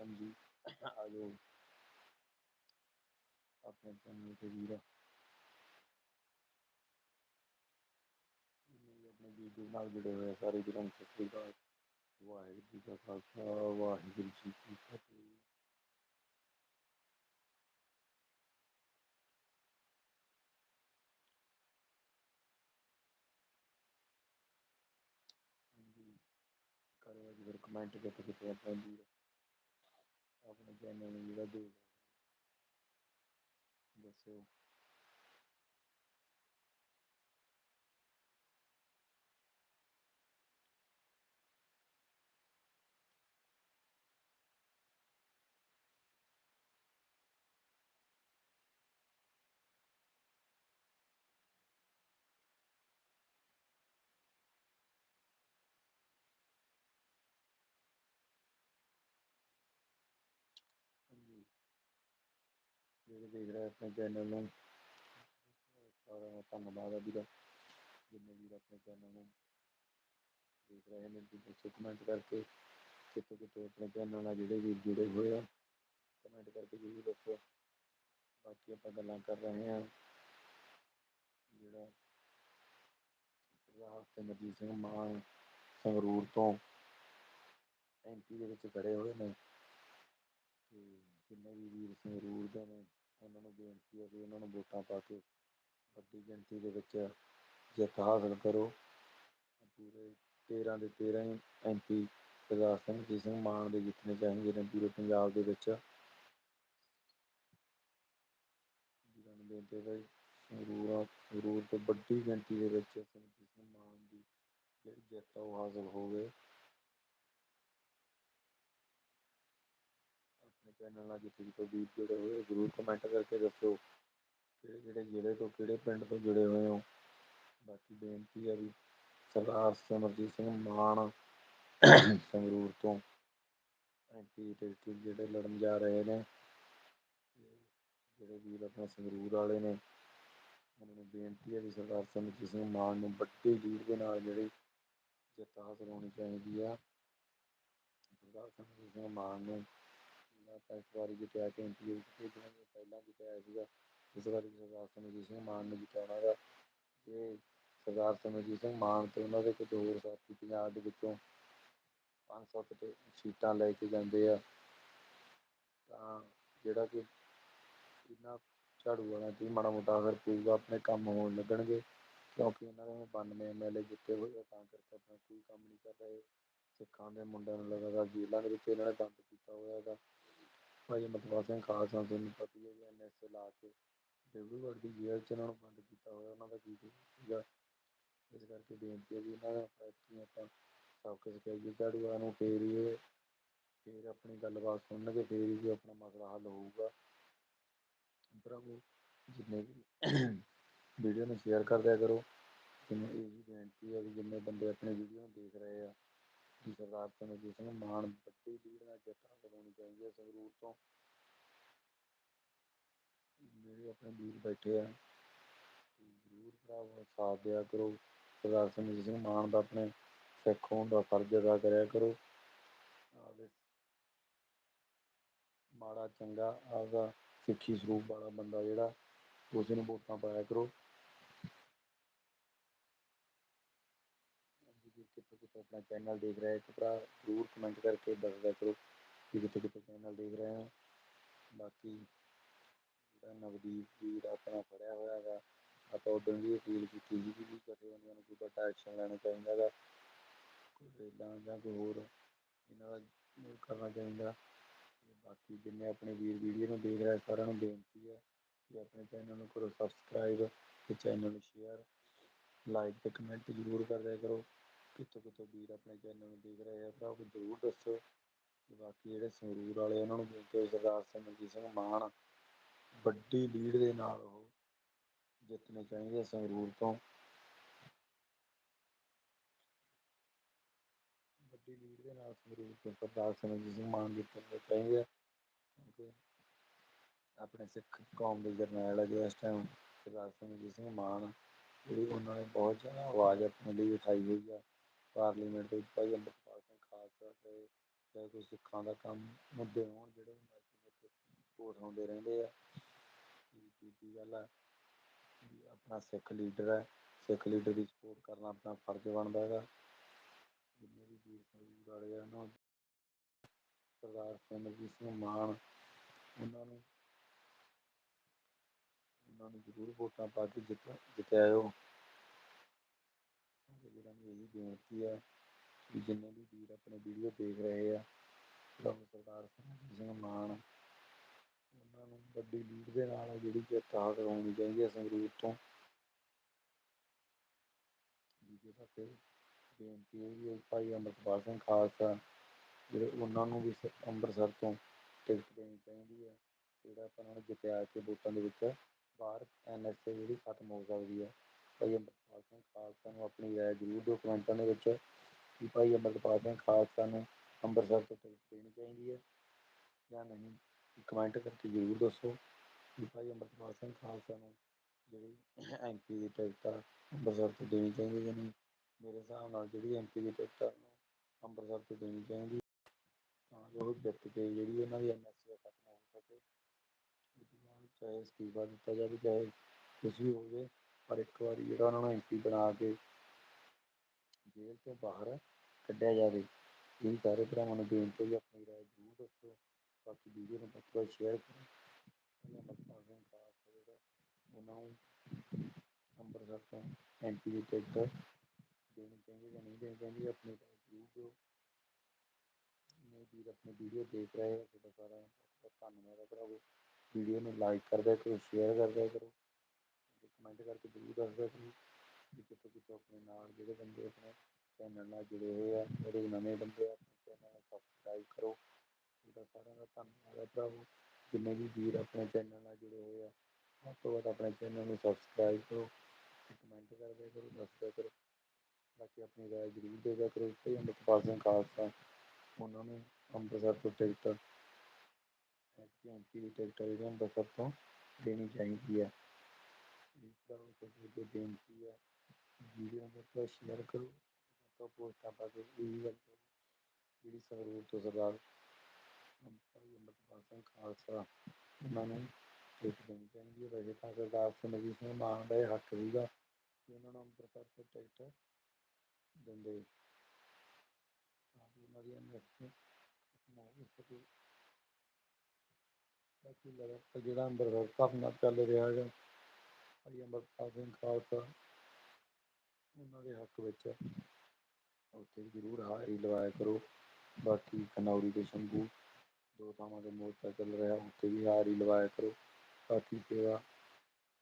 ਹਾਂਜੀ। ਆ ਜਾਓ। ਆਪਣੇ ਚੈਨਲ ਤੇ ਵੀਰ। ਆਪਣੇ ਵੀਡੀਓ ਨਾਲ ਜੁੜੇ ਹੋਏ ਸਾਰੇ ਵੀਰਾਂ ਨੂੰ ਸਤਿ ਸ਼੍ਰੀ ਅਕਾਲ। ਵਾਹਿਗੁਰੂ ਜੀ ਕਾ ਖਾਲਸਾ, ਵਾਹਿਗੁਰੂ ਜੀ ਕੀ ਫਤਿਹ। ਹਾਂਜੀ। ਜੀ ਫਿਰ ਕਮੈਂਟ ਕਿਤੇ ਕਿਤੇ ਆਪਣੇ ਵੀਰ ਆਪਣੇ ਚੈਨਲ ਨੂੰ ਜਿਹੜਾ ਦੇਖ ਦੱਸਿਓ ਜਿਹੜੇ ਦੇਖ ਰਹੇ ਆਪਣੇ ਚੈਨਲ ਨੂੰ ਸਾਰਿਆਂ ਦਾ ਧੰਨਵਾਦ ਆ ਵੀਰਾ ਜਿੰਨੇ ਵੀਰ ਆਪਣੇ ਚੈਨਲ ਨੂੰ ਦੇਖ ਰਹੇ ਨੇ ਜੀ ਦੱਸੋ ਕਮੈਂਟ ਕਰਕੇ ਕਿਤੇ ਕਿਤੇ ਆਪਣੇ ਚੈਨਲ ਨਾਲ ਜਿਹੜੇ ਵੀਰ ਜੁੜੇ ਹੋਏ ਆ ਕਮੈਂਟ ਕਰਕੇ ਜ਼ਰੂਰ ਦੱਸੋ ਬਾਕੀ ਆਪਾਂ ਗੱਲਾਂ ਕਰ ਰਹੇ ਹਾਂ ਜਿਹੜਾ ਸਰਦਾਰ ਸਿਮਰਜੀਤ ਸਿੰਘ ਮਾਨ ਸੰਗਰੂਰ ਤੋਂ ਐਮਪੀ ਦੇ ਵਿੱਚ ਖੜੇ ਹੋਏ ਨੇ। ਤੇ ਜਿੰਨੇ ਵੀ ਵੀਰ ਸੰਗਰੂਰ ਦੇ ਨੇ ਉਹਨਾਂ ਨੂੰ ਬੇਨਤੀ ਹੈ ਕਿ ਉਹਨਾਂ ਨੂੰ ਵੋਟਾਂ ਪਾ ਕੇ ਵੱਡੀ ਗਿਣਤੀ ਦੇ ਵਿੱਚ ਜਿੱਤ ਹਾਸਲ ਕਰੋ। ਪੂਰੇ 13 ਦੇ 13 ਹੀ ਐਮਪੀ ਸਰਦਾਰ ਸਿਮਰਜੀਤ ਸਿੰਘ ਮਾਨ ਦੇ ਜਿੱਤਣੇ ਚਾਹੀਦੇ ਨੇ ਪੂਰੇ ਪੰਜਾਬ ਦੇ ਵਿੱਚ। ਵੀਰਾਂ ਨੂੰ ਬੇਨਤੀ ਹੈ ਭਾਈ ਸੰਗਰੂਰ ਸੰਗਰੂਰ ਤੋਂ ਵੱਡੀ ਗਿਣਤੀ ਦੇ ਵਿੱਚ ਸਿਮਰਜੀਤ ਸਿੰਘ ਮਾਨ ਦੀ ਜਿਹੜੀ ਜਿੱਤ ਆ ਉਹ ਹਾਸਲ ਹੋਵੇ ਆਪਣੇ ਚੈਨਲ ਨਾਲ ਜਿੱਥੇ ਜਿੱਥੇ ਵੀਰ ਜੁੜੇ ਹੋਏ, ਜ਼ਰੂਰ ਕਮੈਂਟ ਕਰਕੇ ਦੱਸੋ ਕਿਹੜੇ ਕਿਹੜੇ ਜ਼ਿਲ੍ਹੇ ਤੋਂ ਕਿਹੜੇ ਪਿੰਡ ਤੋਂ ਜੁੜੇ ਹੋਏ ਹੋ। ਬਾਕੀ ਬੇਨਤੀ ਹੈ ਵੀ ਸਰਦਾਰ ਸਿਮਰਜੀਤ ਸਿੰਘ ਮਾਨ ਸੰਗਰੂਰ ਤੋਂ ਐਮਪੀ ਟਿਕਟ ਜਿਹੜੇ ਲੜਨ ਜਾ ਰਹੇ ਨੇ, ਜਿਹੜੇ ਵੀਰ ਆਪਣੇ ਸੰਗਰੂਰ ਵਾਲੇ ਨੇ, ਉਹਨਾਂ ਨੂੰ ਬੇਨਤੀ ਹੈ ਵੀ ਸਰਦਾਰ ਸਿਮਰਜੀਤ ਸਿੰਘ ਮਾਨ ਨੂੰ ਵੱਡੀ ਲੀਡ ਦੇ ਨਾਲ ਜਿਹੜੀ ਜਿੱਤ ਹਾਸਲ ਹੋਣੀ ਚਾਹੀਦੀ ਆ। ਸਰਦਾਰ ਸਿਮਰਜੀਤ ਸਿੰਘ ਮਾਨ ਨੂੰ ਆਪਾਂ ਇਸ ਵਾਰੀ ਜਿੱਤਿਆ ਕਿ ਐਮਪੀ ਭੇਜਣਾ ਜੋ ਪਹਿਲਾਂ ਜਿੱਤਿਆ ਸੀਗਾ, ਇਸ ਵਾਰੀ ਸਰਦਾਰ ਸਿਮਰਜੀਤ ਸਿੰਘ ਮਾਨ ਨੂੰ ਜਿਤਾਉਣਾ ਗਾ ਤੇ ਸਰਦਾਰ ਸਿਮਰਜੀਤ ਸਿੰਘ ਮਾਨ ਤੇ ਉਹਨਾਂ ਦੇ ਕੁਝ ਹੋਰ ਸਾਥੀ ਪੰਜਾਬ ਦੇ ਵਿੱਚੋਂ ਪੰਜ ਸੱਤ ਤੇ ਸੀਟਾਂ ਲੈ ਕੇ ਜਾਂਦੇ ਆ। ਤਾਂ ਜਿਹੜਾ ਕਿ ਇਹਨਾਂ ਝਾੜੂ ਵਾਲਿਆਂ 'ਤੇ ਮਾੜਾ ਮੋਟਾ ਅਸਰ ਪਊਗਾ, ਆਪਣੇ ਕੰਮ ਹੋਣ ਲੱਗਣਗੇ, ਕਿਉਂਕਿ ਇਹਨਾਂ ਦੇ ਬਾਨਵੇਂ ਐਮ ਐਲ ਏ ਜਿੱਤੇ ਹੋਏ ਆ, ਤਾਂ ਕਰਕੇ ਆਪਣਾ ਕੋਈ ਕੰਮ ਨਹੀਂ ਕਰ ਰਹੇ। ਸਿੱਖਾਂ ਦੇ ਮੁੰਡਿਆਂ ਨੂੰ ਲਗਾਤਾਰ ਜੇਲ੍ਹਾਂ ਦੇ ਵਿੱਚ ਇਹਨਾਂ ਨੇ ਬੰਦ ਕੀਤਾ ਹੋਇਆ ਹੈਗਾ। ਭਾਈ ਮਤਵਾ ਸਿੰਘ ਖਾਲਸਾ, ਤੁਹਾਨੂੰ ਪਤਾ ਹੈ ਜੀ, ਐਨ ਲਾ ਕੇ ਡਿਬਰੂਗੜ੍ਹ ਦੀ ਜੇਲ੍ਹ 'ਚ ਇਹਨਾਂ ਨੂੰ ਬੰਦ ਕੀਤਾ ਹੋਇਆ, ਉਹਨਾਂ ਦਾ ਕੀ ਸੀਗਾ? ਇਸ ਕਰਕੇ ਬੇਨਤੀ ਹੈ ਵੀ ਇਹਨਾਂ ਦਾ ਫੈਕਟਰੀ ਆਪਾਂ ਸਬਕ ਸਿਖਾਈਏ ਝਾੜੂ ਵਾਲਿਆਂ ਨੂੰ ਫੇਰ ਹੀ ਫੇਰ ਆਪਣੀ ਗੱਲਬਾਤ ਸੁਣਨਗੇ, ਫੇਰ ਹੀ ਆਪਣਾ ਮਸਲਾ ਹੱਲ ਹੋਊਗਾ। ਭਰਾਵੋ ਜਿੰਨੇ ਵੀ ਵੀਡੀਓ ਨੂੰ ਸ਼ੇਅਰ ਕਰ ਦਿਆ ਕਰੋ, ਜਿੰਨੇ ਇਹ ਵੀ ਬੇਨਤੀ ਹੈ ਵੀ ਜਿੰਨੇ ਬੰਦੇ ਆਪਣੀ ਵੀਡੀਓ ਨੂੰ ਦੇਖ ਰਹੇ ਆ ਸਰਦਾਰ ਸਿਮਰਜੀਤ ਸਿੰਘ ਮਾਨ ਵੱਡੀ ਲੀਡ ਨਾਲ ਜਿੱਤ ਹਾਸਲ ਹੋਣੀ ਚਾਹੀਦੀ ਹੈ, ਸੰਗਰੂਰ ਤੋਂ। ਜਿਹੜੇ ਆਪਣੇ ਵੀਰ ਬੈਠੇ ਆ ਜ਼ਰੂਰ ਭਰਾਵੋ, ਸਾਥ ਦਿਆ ਕਰੋ। ਸਰਦਾਰ ਸਿਮਰਜੀਤ ਸਿੰਘ ਮਾਨ ਦਾ ਆਪਣੇ ਸਿੱਖ ਹੋਣ ਦਾ ਫਰਜ਼ ਅਦਾ ਕਰਿਆ ਕਰੋ। ਆਪਦੇ ਮਾੜਾ ਚੰਗਾ ਆਪਦਾ ਸਿੱਖੀ ਸਰੂਪ ਵਾਲਾ ਬੰਦਾ ਜਿਹੜਾ, ਉਸ ਨੂੰ ਵੋਟਾਂ ਪਾਇਆ ਕਰੋ ਜੀ ਕਿਤੇ ਕਿਤੇ ਆਪਣਾ ਚੈਨਲ ਦੇਖ ਰਿਹਾ ਇੱਕ ਭਰਾ ਜ਼ਰੂਰ ਕਮੈਂਟ ਕਰਕੇ ਦੱਸਦਾ ਕਰੋ ਕਿ ਕਿਤੇ ਕਿਤੇ ਚੈਨਲ ਦੇਖ ਰਹੇ ਹੋ। ਬਾਕੀ ਜਿਹੜਾ ਨਵਦੀਪ ਵੀਰ ਆਪਣਾ ਫੜਿਆ ਹੋਇਆ ਹੈਗਾ, ਆਪਾਂ ਉਦੋਂ ਵੀ ਅਪੀਲ ਕੀਤੀ ਸੀ ਵੀ ਜਥੇਬੰਦੀਆਂ ਨੂੰ ਕੋਈ ਵੱਡਾ ਐਕਸ਼ਨ ਲੈਣਾ ਚਾਹੀਦਾ ਗਾ ਕੋਈ ਰੇਲਾਂ ਜਾਂ ਕੋਈ ਹੋਰ ਇਹਨਾਂ ਦਾ ਉਹ ਕਰਨਾ ਚਾਹੀਦਾ। ਬਾਕੀ ਜਿੰਨੇ ਆਪਣੇ ਵੀਰ ਵੀਡੀਓ ਨੂੰ ਦੇਖ ਰਿਹਾ ਸਾਰਿਆਂ ਨੂੰ ਬੇਨਤੀ ਹੈ ਕਿ ਆਪਣੇ ਚੈਨਲ ਨੂੰ ਕਰੋ ਸਬਸਕ੍ਰਾਈਬ ਤੇ ਚੈਨਲ ਨੂੰ ਸ਼ੇਅਰ ਲਾਈਕ ਤੇ ਕਮੈਂਟ ਜ਼ਰੂਰ ਕਰ ਕਰੋ। ਕਿੱਥੋਂ ਕਿੱਥੋਂ ਵੀਰ ਆਪਣੇ ਚੈਨਲ ਨੂੰ ਦੇਖ ਰਹੇ ਆ? ਭਰਾ ਜ਼ਰੂਰ ਦੱਸੋ। ਤੇ ਬਾਕੀ ਜਿਹੜੇ ਸੰਗਰੂਰ ਵਾਲੇ ਉਹਨਾਂ ਨੂੰ ਬੇਨਤੀ ਹੈ ਸਰਦਾਰ ਸਿਮਰਜੀਤ ਸਿੰਘ ਮਾਨ, ਵੱਡੀ ਲੀਡ ਦੇ ਨਾਲ ਉਹ ਜਿੱਤਣੇ ਚਾਹੀਦੇ ਸੰਗਰੂਰ ਤੋਂ। ਵੱਡੀ ਲੀਡ ਦੇ ਨਾਲ ਸੰਗਰੂਰ ਤੋਂ ਸਰਦਾਰ ਸਿਮਰਜੀਤ ਸਿੰਘ ਮਾਨ ਜਿੱਤਣੇ ਚਾਹੀਦੇ ਆ। ਕਿਉਂਕਿ ਆਪਣੇ ਸਿੱਖ ਕੌਮ ਦੇ ਜਰਨੈਲ ਆ ਜੋ ਇਸ ਟਾਈਮ ਸਰਦਾਰ ਸਿਮਰਜੀਤ ਸਿੰਘ ਮਾਨ, ਜਿਹੜੀ ਉਹਨਾਂ ਨੇ ਬਹੁਤ ਜ਼ਿਆਦਾ ਆਵਾਜ਼ ਆਪਣੇ ਲਈ ਉਠਾਈ ਹੋਈ ਆ। ਪਾਰਲੀਮੈਂਟ ਦੇ ਵਿੱਚ ਭਾਈ ਅੰਮ੍ਰਿਤਪਾਲ ਸਿੰਘ ਖਾਲਸਾ ਤੇ ਚਾਹੇ ਕੋਈ ਸਿੱਖਾਂ ਦਾ ਕੰਮ ਮੁੱਦੇ ਹੋਣ ਜਿਹੜੇ ਉਹ ਉਠਾਉਂਦੇ ਰਹਿੰਦੇ ਆ। ਦੂਜੀ ਗੱਲ ਆ ਆਪਣਾ ਸਿੱਖ ਲੀਡਰ ਹੈ ਸਿੱਖ ਲੀਡਰ ਦੀ ਸਪੋਰਟ ਕਰਨਾ ਆਪਣਾ ਫਰਜ਼ ਬਣਦਾ ਹੈਗਾ। ਜਿੰਨੇ ਵੀ ਵੀਰ ਸਿੰਘ ਵਾਲੇ ਆ, ਉਹਨਾਂ ਸਰਦਾਰ ਸਿਮਰਜੀਤ ਸਿੰਘ ਮਾਨ, ਉਹਨਾਂ ਨੂੰ ਉਹਨਾਂ ਨੂੰ ਜ਼ਰੂਰ ਵੋਟਾਂ ਪਾ ਕੇ ਜਿੱਤ ਜਿਤਾਇਓ ਜਿਹੜਾ ਇਹੀ ਬੇਨਤੀ ਹੈ ਵੀ ਜਿੰਨੇ ਵੀ ਵੀਰ ਆਪਣੇ ਵੀਡੀਓ ਦੇਖ ਰਹੇ ਆ, ਪ੍ਰਭੂ ਸਰਦਾਰ ਸਿੰਘ ਮਾਨ, ਉਹਨਾਂ ਨੂੰ ਵੱਡੀ ਲੀਡ ਦੇ ਨਾਲ ਜਿਹੜੀ ਜਿੱਤ ਹਾਸਲ ਕਰਵਾਉਣੀ ਚਾਹੀਦੀ ਹੈ ਸੰਗਰੂਰ ਤੋਂ। ਦੂਜੇ ਪਾਸੇ ਬੇਨਤੀ ਇਹ ਵੀ ਭਾਈ ਅੰਮ੍ਰਿਤਪਾਲ ਸਿੰਘ ਖਾਲਸਾ ਜਿਹੜੇ ਉਹਨਾਂ ਨੂੰ ਵੀ ਅੰਮ੍ਰਿਤਸਰ ਤੋਂ ਟਿਕਟ ਦੇਣੀ ਚਾਹੀਦੀ ਹੈ ਜਿਹੜਾ ਆਪਾਂ ਉਹਨਾਂ ਨੂੰ ਜਿੱਤਿਆ ਕੇ ਵੋਟਾਂ ਦੇ ਵਿੱਚ, ਬਾਹਰ ਐਨਐਸਏ ਜਿਹੜੀ ਖਤਮ ਹੋ ਸਕਦੀ ਹੈ ਭਾਈ ਅੰਮ੍ਰਿਤਪਾਲ ਸਿੰਘ ਖਾਲਸਾ ਨੂੰ ਆਪਣੀ ਰਾਏ ਜ਼ਰੂਰ ਦਿਓ ਕਮੈਂਟਾਂ ਦੇ ਵਿੱਚ ਕਿ ਭਾਈ ਅੰਮ੍ਰਿਤਪਾਲ ਸਿੰਘ ਖਾਲਸਾ ਨੂੰ ਅੰਮ੍ਰਿਤਸਰ ਤੋਂ ਟਿਕਟ ਦੇਣੀ ਚਾਹੀਦੀ ਹੈ ਜਾਂ ਨਹੀਂ। ਕਮੈਂਟ ਕਰਕੇ ਜ਼ਰੂਰ ਦੱਸੋ ਕਿ ਭਾਈ ਅੰਮ੍ਰਿਤਪਾਲ ਸਿੰਘ ਖਾਲਸਾ ਨੂੰ ਜਿਹੜੀ ਐਮਪੀ ਦੀ ਟਿਕਟ ਆ, ਅੰਮ੍ਰਿਤਸਰ ਤੋਂ ਦੇਣੀ ਚਾਹੀਦੀ ਹੈ ਨਹੀਂ। ਮੇਰੇ ਹਿਸਾਬ ਨਾਲ ਜਿਹੜੀ ਐਮਪੀ ਦੀ ਟਿਕਟ ਆ ਉਹਨੂੰ ਅੰਮ੍ਰਿਤਸਰ ਤੋਂ ਦੇਣੀ ਚਾਹੀਦੀ ਤਾਂ ਜੋ ਉਹ ਜਿੱਤ ਕੇ ਜਿਹੜੀ ਉਹਨਾਂ ਦੀ ਐਮਐਸਏ ਖਤਮ ਹੋ ਸਕੇ। ਚਾਹੇ ਅਸਤੀਫਾ ਦਿੱਤਾ ਜਾਵੇ, ਚਾਹੇ ਕੁਛ ਵੀ ਹੋਵੇ ਪਰ ਇੱਕ ਵਾਰੀ ਜਿਹੜਾ ਉਹਨਾਂ ਨੂੰ ਐਮਪੀ ਬਣਾ ਕੇ ਜੇਲ੍ਹ ਤੋਂ ਬਾਹਰ ਕੱਢਿਆ ਜਾਵੇ, ਇਹ ਸਾਰੇ ਭਰਾਵਾਂ ਨੂੰ ਬੇਨਤੀ ਹੈ ਕਿ ਆਪਣੀ ਰਾਏ ਜ਼ਰੂਰ ਦੱਸੋ, ਬਾਕੀ ਵੀਡੀਓ ਨੂੰ ਵੱਧ ਤੋਂ ਵੱਧ ਸ਼ੇਅਰ ਕਰੋ। ਉਹਨਾਂ ਮਤਲਬ ਸਿੰਘ ਖਾਲਸਾ ਜਿਹੜਾ ਉਹਨਾਂ ਨੂੰ ਅੰਮ੍ਰਿਤਸਰ ਤੋਂ ਐਮਪੀ ਦੀ ਟਿਕਟ ਦੇਣੀ ਚਾਹੀਦੀ ਜਾਂ ਨਹੀਂ ਦੇਣੀ ਚਾਹੀਦੀ, ਆਪਣੀ ਰਾਏ ਜ਼ਰੂਰ ਦਿਓ। ਮੇਰੇ ਵੀਰ, ਆਪਣੀ ਵੀਡੀਓ ਦੇਖ ਰਹੇ ਆ ਤੁਹਾਡਾ ਸਾਰਿਆਂ ਦਾ ਬਹੁਤ ਬਹੁਤ ਧੰਨਵਾਦ ਹੈ ਭਰਾਵੋ। ਵੀਡੀਓ ਨੂੰ ਲਾਈਕ ਕਰ ਦਿਆ ਕਰੋ ਸ਼ੇਅਰ ਕਰ ਦਿਆ ਕਰੋ। ਤੇ ਕਮੈਂਟ ਕਰਕੇ ਜ਼ਰੂਰ ਦੱਸ ਦਿਆ ਕਰੋ ਵੀ ਕਿੱਥੋਂ ਕਿੱਥੋਂ ਆਪਣੇ ਨਾਲ ਜਿਹੜੇ ਬੰਦੇ ਆਪਣੇ ਚੈਨਲ ਨਾਲ ਜੁੜੇ ਹੋਏ ਆ, ਜਿਹੜੇ ਨਵੇਂ ਬੰਦੇ ਆ, ਆਪਣੇ ਚੈਨਲ ਨੂੰ ਸਬਸਕ੍ਰਾਈਬ ਕਰੋ। ਤੁਹਾਡਾ ਸਾਰਿਆਂ ਦਾ ਧੰਨਵਾਦ ਹੈ ਭਰਾਵੋ। ਜਿੰਨੇ ਵੀ ਵੀਰ ਆਪਣੇ ਚੈਨਲ ਨਾਲ ਜੁੜੇ ਹੋਏ ਆ ਵੱਧ ਤੋਂ ਵੱਧ ਆਪਣੇ ਚੈਨਲ ਨੂੰ ਸਬਸਕ੍ਰਾਈਬ ਕਰੋ, ਤੇ ਕਮੈਂਟ ਕਰ ਦਿਆ ਕਰੋ ਦੱਸ ਦਿਆ ਕਰੋ। ਬਾਕੀ ਆਪਣੀ ਰਾਏ ਜ਼ਰੂਰ ਦੇ ਦਿਆ ਕਰੋ। ਤੇ ਅੰਮ੍ਰਿਤਪਾਲ ਸਿੰਘ ਖਾਲਸਾ, ਉਹਨਾਂ ਨੂੰ ਅੰਮ੍ਰਿਤਸਰ ਤੋਂ ਟਿਕਟ ਐਮਪੀ ਦੀ ਟਿਕਟ ਜਿਹੜੀ ਅੰਮ੍ਰਿਤਸਰ ਤੋਂ ਦੇਣੀ ਚਾਹੀਦੀ ਹੈ। ਇਸ ਤਰ੍ਹਾਂ ਤੁਹਾਡੀ ਅੱਗੇ ਬੇਨਤੀ ਹੈ ਵੀਡੀਓ ਨੂੰ ਤਾਂ ਸ਼ੇਅਰ ਕਰੋ, ਤਾਂ ਪੋਸਟਾਂ ਪਾ ਕੇ ਇਹ ਗੱਲ ਕਰੋ, ਜਿਹੜੀ ਸੰਗਰੂਰ ਤੋਂ ਸਰਦਾਰ ਭਾਈ ਅੰਮ੍ਰਿਤਪਾਲ ਸਿੰਘ ਖਾਲਸਾ ਉਹਨਾਂ ਨੂੰ ਟਿਕਟ ਦੇਣੀ ਚਾਹੀਦੀ ਹੈ ਵੈਸੇ ਤਾਂ ਸਰਦਾਰ ਸਿਮਰਜੀਤ ਸਿੰਘ ਮਾਨ ਦਾ ਇਹ ਹੱਕ ਸੀਗਾ ਕਿ ਉਹਨਾਂ ਨੂੰ ਅੰਮ੍ਰਿਤਸਰ ਤੋਂ ਟਿਕਟ ਦਿੰਦੇ। ਉਹਨਾਂ ਦੀ ਐਮਐਸਪੀ ਬਾਕੀ ਲਗਾਤਾਰ ਜਿਹੜਾ ਅੰਮ੍ਰਿਤਸਰ ਧਰਨਾ ਚੱਲ ਰਿਹਾ ਹੈਗਾ ਭਾਈ ਅੰਮ੍ਰਿਤਪਾਲ ਸਿੰਘ ਖਾਲਸਾ ਉਹਨਾਂ ਦੇ ਹੱਕ ਵਿੱਚ ਉੱਥੇ ਜ਼ਰੂਰ ਹਾਜ਼ਰੀ ਲਵਾਇਆ ਕਰੋ। ਬਾਕੀ ਖਨੌਰੀ ਦੇ ਸ਼ੰਭੂ ਦੋ ਥਾਵਾਂ ਤੇ ਮੋਰਚਾ ਚੱਲ ਰਿਹਾ, ਉੱਥੇ ਵੀ ਹਾਜ਼ਰੀ ਲਵਾਇਆ ਕਰੋ। ਬਾਕੀ ਸੇਵਾ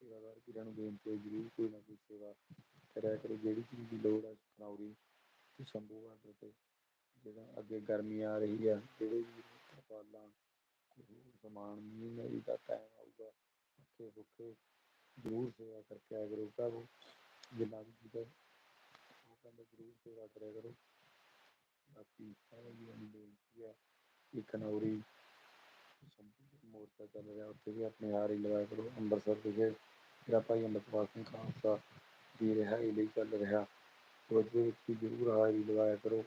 ਸੇਵਾਦਾਰ ਵੀਰਾਂ ਨੂੰ ਬੇਨਤੀ ਹੈ, ਜ਼ਰੂਰ ਕੋਈ ਨਾ ਕੋਈ ਸੇਵਾ ਕਰਿਆ ਕਰੋ। ਜਿਹੜੀ ਚੀਜ਼ ਦੀ ਲੋੜ ਹੈ ਖਨੌਰੀ ਤੇ ਸ਼ੰਭੂ ਬਾਰਡਰ ਤੇ, ਜਿਹੜਾ ਅੱਗੇ ਗਰਮੀ ਆ ਰਹੀ ਹੈ, ਜਿਹੜੇ ਵੀ ਤਰਪਾਲਾਂ ਸਮਾਨ ਮਹੀਨੇ ਦਾ ਟਾਈਮ ਆਊਗਾ ਭੁੱਖੇ ਭੁੱਖੇ ਜ਼ਰੂਰ ਸੇਵਾ ਕਰਕੇ ਆਇਆ ਕਰੋ ਭਰਾਵੋ ਜਿੰਨਾ ਵੀ ਜਿਹਦਾ ਉਹ ਕਹਿੰਦੇ ਜ਼ਰੂਰ ਸੇਵਾ ਕਰਿਆ ਕਰੋ। ਬਾਕੀ ਸਾਰੇ ਵੀਰਾਂ ਨੂੰ ਬੇਨਤੀ ਹੈ ਕਿ ਖਨੌਰੀ ਸ਼ੰਭੂ ਦਾ ਮੋਰਚਾ ਚੱਲ ਰਿਹਾ, ਉੱਥੇ ਵੀ ਆਪਣੀ ਹਾਜ਼ਰੀ ਲਗਾਇਆ ਕਰੋ। ਅੰਮ੍ਰਿਤਸਰ ਵਿਖੇ ਜਿਹੜਾ ਭਾਈ ਅੰਮ੍ਰਿਤਪਾਲ ਸਿੰਘ ਖਾਲਸਾ ਦੀ ਰਿਹਾਈ ਲਈ ਚੱਲ ਰਿਹਾ। ਉਹਦੇ ਵਿੱਚ ਵੀ ਜ਼ਰੂਰ ਹਾਜ਼ਰੀ ਲਗਾਇਆ ਕਰੋ।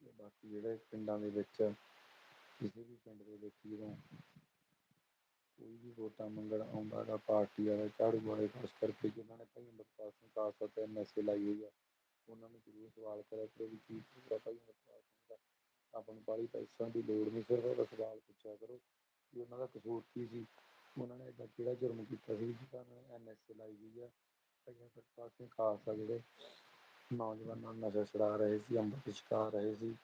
ਤੇ ਬਾਕੀ ਜਿਹੜੇ ਪਿੰਡਾਂ ਦੇ ਵਿੱਚ, ਕਿਸੇ ਵੀ ਪਿੰਡ ਦੇ ਵਿੱਚ ਜਦੋਂ ਕੋਈ ਵੀ ਵੋਟਾਂ ਮੰਗਣ ਆਉਂਦਾ ਗਾ ਪਾਰਟੀ ਵਾਲਾ ਝਾੜੂ ਵਾਲੇ, ਖਾਸ ਕਰਕੇ ਜਿਨ੍ਹਾਂ ਨੇ ਭਾਈ ਅੰਮ੍ਰਿਤਪਾਲ ਸਿੰਘ ਖਾਲਸਾ ਤੇ ਐਨਐਸਏ ਲਾਈ ਹੋਈ ਆ, ਉਹਨਾਂ ਨੂੰ ਜ਼ਰੂਰ ਸਵਾਲ ਕਰਿਆ ਕਰੋ ਵੀ ਕੀ ਪੂਰਾ ਭਾਈ ਅੰਮ੍ਰਿਤਪਾਲ ਸਿੰਘ ਦਾ। ਆਪਾਂ ਨੂੰ ਬਾਹਲੀ ਪੈਸਿਆਂ ਦੀ ਲੋੜ ਨਹੀਂ, ਸਿਰਫ ਉਹਦਾ ਸਵਾਲ ਪੁੱਛਿਆ ਕਰੋ ਕਿ ਉਹਨਾਂ ਦਾ ਕਸੂਰ ਕੀ ਸੀ। ਉਹਨਾਂ ਨੇ ਏਦਾਂ ਕਿਹੜਾ ਜੁਰਮ ਕੀਤਾ ਸੀ ਜਿਹਦਾ ਉਹਨਾਂ ਨੇ ਐਨਐਸਏ ਲਾਈ ਹੋਈ ਆ। ਭਾਈ ਅੰਮ੍ਰਿਤਪਾਲ ਸਿੰਘ ਖਾਲਸਾ ਜਿਹੜੇ ਨੌਜਵਾਨਾਂ ਨੂੰ ਨਸ਼ਾ ਛੁਡਾ ਰਹੇ ਸੀ ਅੰਮ੍ਰਿਤ ਛਕਾ ਰਹੇ ਸੀ,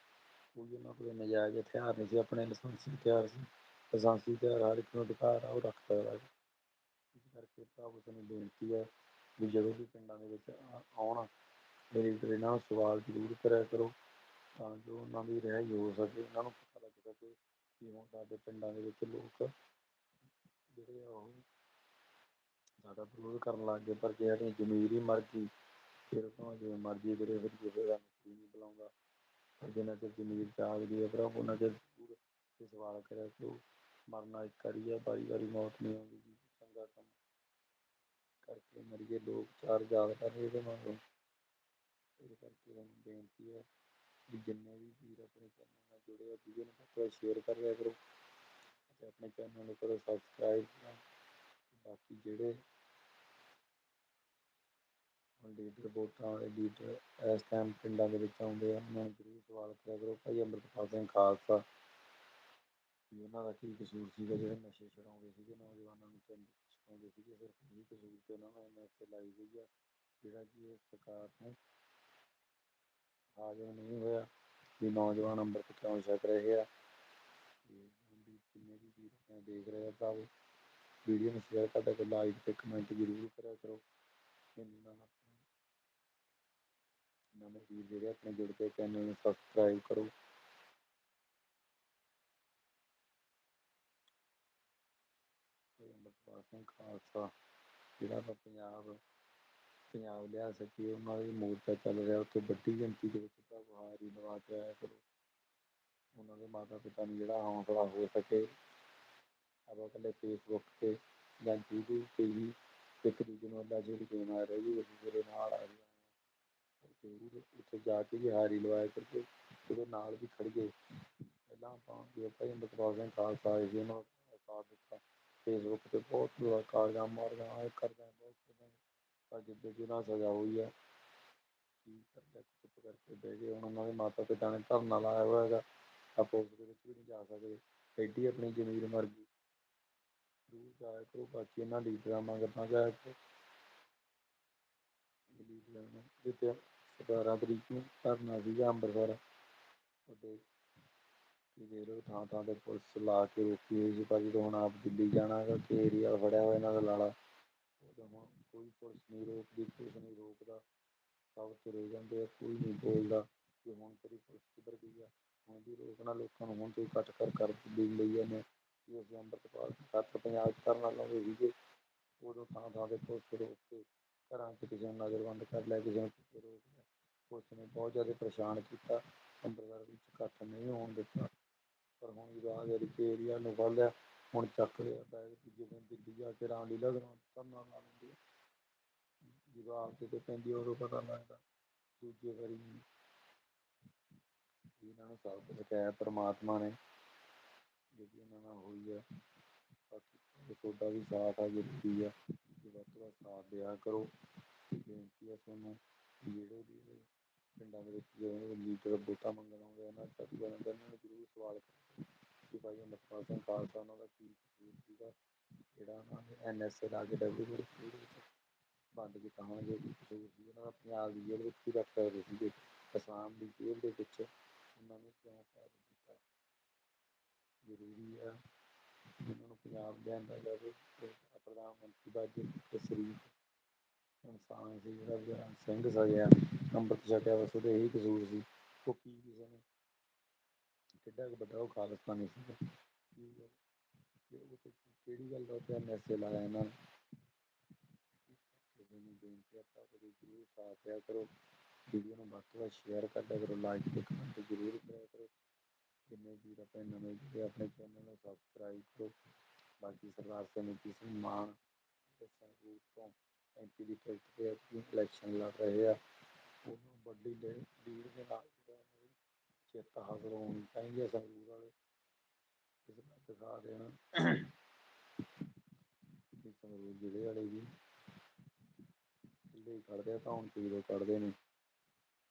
ਕੋਈ ਉਹਨਾਂ ਕੋਲ ਨਜਾਇਜ਼ ਹਥਿਆਰ ਨਹੀਂ ਸੀ, ਆਪਣੇ ਲਾਇਸੈਂਸੀ ਹਥਿਆਰ ਸੀ। ਲਾਇਸੈਂਸੀ ਹਥਿਆਰ ਹਰ ਇੱਕ ਨੂੰ ਅਧਿਕਾਰ ਆ ਉਹ ਰੱਖ ਸਕਦਾ ਹੈ ਇਸ ਕਰਕੇ ਭਰਾਵੋ ਤੁਹਾਨੂੰ ਬੇਨਤੀ ਹੈ ਵੀ ਜਦੋਂ ਵੀ ਪਿੰਡਾਂ ਦੇ ਵਿੱਚ ਆ- ਆਉਣ, ਮੇਰੇ ਇਹਨਾਂ ਨੂੰ ਸਵਾਲ ਜ਼ਰੂਰ ਕਰਿਆ ਕਰੋ, ਤਾਂ ਜੋ ਉਹਨਾਂ ਦੀ ਰਿਹਾਈ ਹੋ ਸਕੇ, ਉਹਨਾਂ ਨੂੰ ਪਤਾ ਲੱਗ ਸਕੇ ਕਿ ਹੁਣ ਸਾਡੇ ਪਿੰਡਾਂ ਦੇ ਵਿੱਚ ਲੋਕ ਜਿਹੜੇ ਆ ਉਹ ਸਾਡਾ ਵਿਰੋਧ ਕਰਨ ਲੱਗ ਗਏ, ਪਰ ਜੇ ਸਾਡੀ ਜ਼ਮੀਰ ਹੀ ਮਰ ਗਈ, ਫਿਰ ਭਾਵੇਂ ਜਿਵੇਂ ਮਰਜ਼ੀ ਕਰੇ ਫਿਰ ਕਿਸੇ ਦਾ ਕੋਈ ਨਹੀਂ ਬੁਲਾਉਂਦਾ। ਪਰ ਜਿੰਨਾ ਚਿਰ ਜ਼ਮੀਰ ਜਾਗਦੀ ਹੈ ਭਰਾ ਉਹਨਾਂ ਚਿਰ ਜ਼ਰੂਰ ਇਹ ਸਵਾਲ ਕਰਿਆ ਕਰੋ। ਮਰਨਾ ਇੱਕ ਵਾਰੀ ਹੈ ਵਾਰੀ ਵਾਰੀ ਮੌਤ ਨਹੀਂ ਆਉਂਦੀ ਜੀ, ਚੰਗਾ ਕੰਮ ਕਰਕੇ ਮਰੀਏ ਲੋਕ, ਚਾਰ ਯਾਦ ਰਹੇ ਇਹਦੇ ਮਗਰੋਂ ਇਸ ਕਰਕੇ ਤੁਹਾਨੂੰ ਬੇਨਤੀ ਹੈ ਵੀ ਜਿੰਨੇ ਵੀ ਵੀਰ ਆਪਣੇ ਚੈਨਲ ਨਾਲ ਜੁੜੇ ਆ, ਵੀਡੀਓ ਨੂੰ ਵੱਧ ਸ਼ੇਅਰ ਕਰ ਰਿਹਾ ਕਰੋ ਅਤੇ ਆਪਣੇ ਚੈਨਲ ਨੂੰ ਕਰੋ ਸਬਸਕ੍ਰਾਈਬ ਬਾਕੀ ਜਿਹੜੇ ਲੀਡਰ ਵੋਟਾਂ ਵਾਲੇ ਲੀਡਰ ਇਸ ਟਾਈਮ ਪਿੰਡਾਂ ਦੇ ਵਿੱਚ ਆਉਂਦੇ ਆ, ਉਹਨਾਂ ਨੂੰ ਜ਼ਰੂਰ ਸਵਾਲ ਕਰਿਆ ਕਰੋ। ਭਾਈ ਅੰਮ੍ਰਿਤਪਾਲ ਸਿੰਘ ਖਾਲਸਾ ਵੀ ਉਹਨਾਂ ਦਾ ਕੀ ਕਸੂਰ ਸੀਗਾ ਜਿਹੜੇ ਨਸ਼ੇ ਛਡਾਉਂਦੇ ਸੀਗੇ ਨੌਜਵਾਨਾਂ ਨੂੰ ਪਿੰਡ ਛਡਾਉਂਦੇ ਸੀਗੇ ਸਿਰਫ ਇਹੀ ਕਸੂਰ ਤੇ ਉਹਨਾਂ ਨੂੰ ਐਨ ਐਸ ਏ ਲਾਈ ਹੋਈ ਆ ਜਿਹੜਾ ਕਿ ਇਹ ਸਰਕਾਰ ਨੂੰ ਹਾਜ਼ਮ ਨਹੀਂ ਹੋਇਆ ਵੀ ਨੌਜਵਾਨ ਅੰਮ੍ਰਿਤ ਕਿਉਂ ਛਕ ਰਹੇ ਆ ਤੇ ਵੀ ਜਿੰਨੇ ਵੀ ਵੀਰ ਆਪਣੇ ਦੇਖ ਰਹੇ ਆ ਭਰਾਵੋ ਵੀਡੀਓ ਨੂੰ ਸ਼ੇਅਰ ਕਰਦਾ ਕਰੋ ਲਾਈਕ ਤੇ ਕਮੈਂਟ ਜ਼ਰੂਰ ਕਰਿਆ ਕਰੋ ਮੈਨੂੰ ਨਾਲ ਆਪਣੇ ਨਵੇਂ ਵੀਰ ਜਿਹੜੇ ਆਪਣੇ ਜੁੜਦੇ ਚੈਨਲ ਨੂੰ ਸਬਸਕ੍ਰਾਈਬ ਕਰੋ ਤੇ ਅੰਮ੍ਰਿਤਪਾਲ ਸਿੰਘ ਖਾਲਸਾ, ਜਿਹੜਾ ਵਾ ਪੰਜਾਬ ਪੰਜਾਬ ਲਿਆ ਸਕੇ ਉਹਨਾਂ ਦੀ ਮੋਰਚਾ ਚੱਲ ਰਿਹਾ, ਉੱਥੇ ਵੱਡੀ ਗਿਣਤੀ ਦੇ ਵਿੱਚ ਭਰਾ ਹਾਜ਼ਰੀ ਲਵਾ ਕਰੋ। ਉਹਨਾਂ ਦੇ ਮਾਤਾ ਪਿਤਾ ਨੂੰ ਜਿਹੜਾ ਹੌਸਲਾ ਹੋ ਸਕੇ, ਆਪਾਂ ਇਕੱਲੇ ਫੇਸਬੁੱਕ ਤੇ ਜਾਂ ਯੂਟਿਊਬ ਤੇ ਹੀ ਇੱਕ ਦੂਜੇ ਨੂੰ ਅੱਲਾ ਜਿਹੜੀ ਗੇਮ ਆ ਰਹੀ ਅਸੀਂ ਤੇਰੇ ਨਾਲ ਆ ਰਹੇ ਹਾਂ ਜ਼ਰੂਰ ਉੱਥੇ ਜਾ ਕੇ ਵੀ ਹਾਰੀ ਲਵਾਇਆ ਕਰਕੇ ਉਹਦੇ ਨਾਲ ਵੀ ਖੜ ਗਏ। ਪਹਿਲਾਂ ਆਪਾਂ ਜੇ ਭਾਈ ਅੰਮ੍ਰਿਤਪਾਲ ਸਿੰਘ ਖਾਲਸਾ ਆਏ ਸੀ ਸਾਥ ਦਿੱਤਾ। ਫੇਸਬੁੱਕ ਤੇ ਬਹੁਤ ਬੁਰਾ ਕਾਰਜਾਂ ਮਾਰਦਾ ਇਹ ਕਰਦਾ, ਬਹੁਤ ਕਰਦਾ। ਪਰ ਜਿੱਦਾਂ ਦੀ ਉਹਨਾਂ ਸਜ਼ਾ ਹੋਈ ਹੈ ਕੀ ਕਰਦਾ ਚੁੱਪ ਕਰਕੇ ਬਹਿ ਗਏ। ਹੁਣ ਉਹਨਾਂ ਦੇ ਮਾਤਾ ਪਿਤਾ ਨੇ ਧਰਨਾ ਲਾਇਆ ਹੋਇਆ ਹੈਗਾ। ਆਪਾਂ ਦੇ ਵਿੱਚ ਵੀ ਨਹੀਂ ਜਾ ਸਕਦੇ। ਐਡੀ ਆਪਣੀ ਜ਼ਮੀਰ ਮਰ ਗਈ। ਜ਼ਰੂਰ ਜਾਇਆ ਕਰੋ, ਬਾਕੀ ਇਹਨਾਂ ਲੀਡਰਾਂ ਮਗਰ ਜਾਇਆ ਕਰੋ। ਲੀਡਰਾਂ ਨੂੰ ਜਿੱਤੇ ਸਤਾਰਾਂ ਤਰੀਕ ਨੂੰ ਧਰਨਾ ਸੀਗਾ ਅੰਮ੍ਰਿਤਸਰ। ਉਹਦੇ ਦੇ ਲੋ ਥਾਂ ਥਾਂ ਤੇ ਪੁਲਿਸ ਲਾ ਕੇ ਰੋਕੀ ਹੋਈ ਸੀ, ਪਰ ਜਦੋਂ ਹੁਣ ਆਪ ਦਿੱਲੀ ਜਾਣਾ ਹੈਗਾ ਕਿ ਏਰੀਆ ਫੜਿਆ ਹੋਇਆ ਇਹਨਾਂ ਦਾ ਲਾਲਾ ਉਦੋਂ ਹੁਣ ਕੋਈ ਪੁਲਿਸ ਨਹੀਂ ਰੋਕਦੀ ਕੁਛ ਨਹੀਂ ਰੋਕਦਾ, ਸਭ ਤੁਰੇ ਜਾਂਦੇ ਆ, ਕੋਈ ਨਹੀਂ ਬੋਲਦਾ ਕਿ ਹੁਣ ਤੇਰੀ ਪੁਲਿਸ ਕਿੱਧਰ ਗਈ ਆ। ਹੁਣ ਵੀ ਰੋਕਣਾ ਲੋਕਾਂ ਨੂੰ ਹੁਣ ਤੁਸੀਂ ਕੱਟ ਕਰ ਕਰ ਦਿੱਲੀ ਲਈ ਜਾਂਦੇ ਕਿ ਅਸੀਂ ਅੰਮ੍ਰਿਤਪਾਲ ਸੱਤ ਪੰਜਾਬ 'ਚ ਲਾਉਂਦੇ ਸੀਗੇ, ਉਦੋਂ ਥਾਂ ਥਾਂ ਤੇ ਪੁਲਿਸ ਰੋਕ ਕੇ ਘਰਾਂ 'ਚ ਕਿਸੇ ਨੂੰ ਨਜ਼ਰਬੰਦ ਕਰ ਲਿਆ, ਕਿਸੇ ਨੂੰ ਰੋਕ ਲਿਆ। ਪੁਲਿਸ ਨੇ ਬਹੁਤ ਜ਼ਿਆਦਾ ਪਰੇਸ਼ਾਨ ਕੀਤਾ, ਅੰਮ੍ਰਿਤਸਰ ਵਿੱਚ ਇਕੱਠ ਨਹੀਂ ਹੋਣ ਦਿੱਤਾ। ਪਰ ਹੁਣ ਜਦੋਂ ਆ ਜਿਹੜੀ ਕਿ ਏਰੀਆ ਨੂੰ ਫੜ ਲਿਆ ਹੁਣ ਚੱਕ ਲਿਆ ਬੈਗ ਦੂਜੇ ਦਿਨ ਦਿੱਲੀ ਜਾ ਕੇ ਰਾਮਲੀਲਾ ਕਰਾਉਣ ਧਰਨਾ ਲਾ ਦਿੰਦੇ ਜਦੋਂ ਆਪਦੇ ਤੇ ਪੈਂਦੀ ਉਦੋਂ ਪਤਾ ਲੱਗਦਾ ਦੂਜੇ ਵਾਰੀ ਇਹਨਾਂ ਨੂੰ ਸਭ ਕੁਝ ਕਹਿ ਪਰਮਾਤਮਾ ਨੇ, ਜਿਹੜੀ ਇਹਨਾਂ ਨਾਲ ਹੋਈ ਹੈ ਬਾਕੀ ਤੁਹਾਡਾ ਵੀ ਸਾਥ ਆ ਜ਼ਰੂਰੀ ਆ ਕਿ ਵੱਧ ਤੋਂ ਵੱਧ ਸਾਥ ਦਿਆ ਕਰੋ ਬੇਨਤੀ ਆ ਤੁਹਾਨੂੰ ਜਿਹੜੇ ਵੀ ਪਿੰਡਾਂ ਦੇ ਵਿੱਚ ਜਿਹੜੇ ਲੀਡਰ ਵੋਟਾਂ ਮੰਗਣ ਆਉਂਦੇ ਆ ਨਾ ਸਭ ਤੋਂ ਇਹਨਾਂ ਨੂੰ ਜ਼ਰੂਰ ਸਵਾਲ ਕਰੋ। ਕਿ ਭਾਈ ਅੰਮ੍ਰਿਤਪਾਲ ਸਿੰਘ ਖਾਲਸਾ ਉਹਨਾਂ ਦਾ ਕੀ ਕਸੂਰ ਸੀਗਾ? ਜਿਹੜਾ ਉਹਨਾਂ ਨੇ ਐਨ ਲਾ ਕੇ ਡਬਲਯੂ ਦੇ ਵਿੱਚ ਬੰਦ ਕੀਤਾ ਹੋਣਾ ਜੋ ਵੀ ਕਸੂਰ ਸੀ ਉਹਨਾਂ ਦਾ ਪੰਜਾਬ ਦੀ ਜੇਲ੍ਹ ਵਿੱਚ ਵੀ ਰੱਖ ਸਕਦੇ ਸੀਗੇ। ਅਸਾਮ ਦੀ ਜੇਲ੍ਹ ਦੇ ਵਿੱਚ ਉਹਨਾਂ ਨੂੰ ਕਿਉਂ ਕੈਦ ਕੀਤਾ ਜ਼ਰੂਰੀ ਆ ਉਹਨਾਂ ਨੂੰ ਪੰਜਾਬ ਲਿਆਂਦਾ ਜਾਵੇ ਤੇ ਪ੍ਰਧਾਨ ਮੰਤਰੀ ਦਾ ਜੇ ਸ਼ਰੀਫ ਇਨਸਾਨ ਸੀ ਜਿਹੜਾ ਜਿਹੜਾ ਸਿੰਘ ਸਜਿਆ ਅੰਮ੍ਰਿਤ ਛਕਿਆ ਬਸ ਉਹਦੇ ਇਹੀ ਕਸੂਰ ਸੀ। ਉਹ ਕੀ ਕਿਸੇ ਨੇ ਕਿੱਡਾ ਕੁ ਵੱਡਾ ਉਹ ਖਾਲਿਸਤਾਨੀ ਸੀਗਾ। ਕੀ ਗੱਲ ਕਿ ਉਹ ਤੇ ਕਿਹੜੀ ਗੱਲ ਦਾ ਉੱਤੇ ਐਨ ਐਸ ਏ ਲਾਇਆ ਇਹਨਾਂ ਨੇ। ਕਿਸੇ ਨੂੰ ਬੇਨਤੀ ਆ ਤਾਂ ਕਦੇ ਜ਼ਰੂਰ ਸਾਥ ਦਿਆ ਕਰੋ। ਵੀਡੀਓ ਨੂੰ ਵੱਧ ਤੋਂ ਵੱਧ ਸ਼ੇਅਰ ਕਰਦਿਆ ਕਰੋ ਲਾਈਕ ਤੇ ਕਮੈਂਟ ਜ਼ਰੂਰ ਕਰਿਆ ਕਰੋ। ਜਿੰਨੇ ਵੀਰ ਆਪਣੇ ਨਵੇਂ ਜਿਹੜੇ ਆਪਣੇ ਚੈਨਲ ਨੂੰ ਸਬਸਕ੍ਰਾਈਬ ਕਰੋ। ਬਾਕੀ ਸਰਦਾਰ ਸਿਮਰਜੀਤ ਸਿੰਘ ਮਾਨ ਦੇ ਸੰਗਰੂਰ ਤੋਂ ਐਮਪੀ ਦੀ ਟਿਕਟ ਤੇ ਆਪਣੀ ਇਲੈਕਸ਼ਨ ਲੜ ਰਹੇ ਆ। ਉਹਨੂੰ ਵੱਡੀ ਲੀਡ ਦੇ ਨਾਲ ਜਿਹੜਾ ਉਹਨਾਂ ਹੋਣੀ ਚਾਹੀਦੀ ਹੈ ਸੰਗਰੂਰ ਵਾਲੇ। ਇਸ ਦਾ ਦਿਖਾ ਦੇਣਾ ਕਿ ਸੰਗਰੂਰ ਜ਼ਿਲ੍ਹੇ ਵਾਲੇ ਵੀ ਜਿਹੜੇ ਕੱਢਦੇ ਆ, ਤਾਂ ਹੁਣ ਜਦੋਂ ਕੱਢਦੇ ਨੇ।